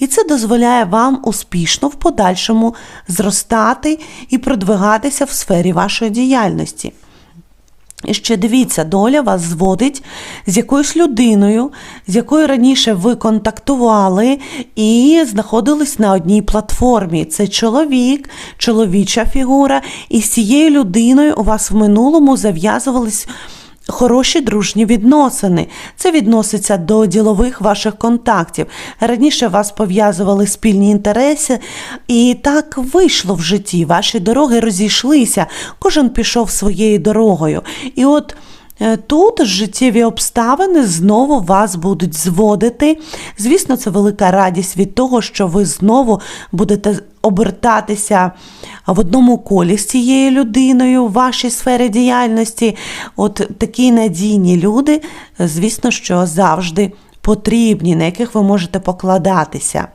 І це дозволяє вам успішно в подальшому зростати і продвигатися в сфері вашої діяльності. І ще дивіться, доля вас зводить з якоюсь людиною, з якою раніше ви контактували і знаходились на одній платформі. Це чоловік, чоловіча фігура, і з цією людиною у вас в минулому зав'язувались. Хороші дружні відносини. Це відноситься до ділових ваших контактів. Раніше вас пов'язували спільні інтереси, і так вийшло в житті. Ваші дороги розійшлися, кожен пішов своєю дорогою. І от тут життєві обставини знову вас будуть зводити. Звісно, це велика радість від того, що ви знову будете обертатися в одному колі з цією людиною в вашій сфері діяльності. От такі надійні люди, звісно, що завжди потрібні, на яких ви можете покладатися.